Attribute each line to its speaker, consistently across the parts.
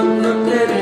Speaker 1: karanlık nereye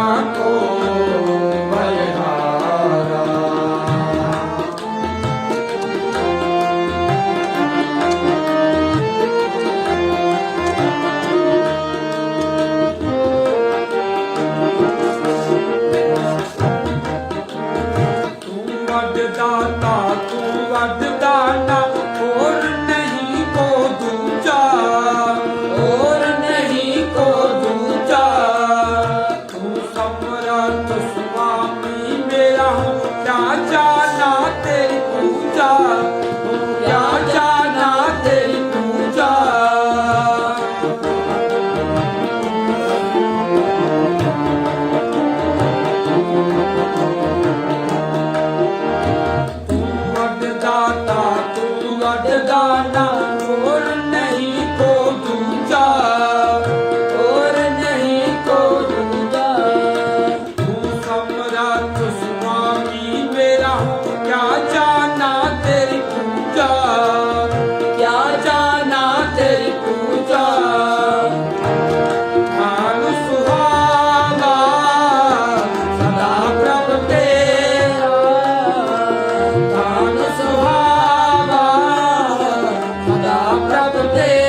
Speaker 1: તો બલહાર ਹੂੰ ਜਾਣਾ ਤੇਰੀ ਪੂਜਾ। someplace.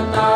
Speaker 1: the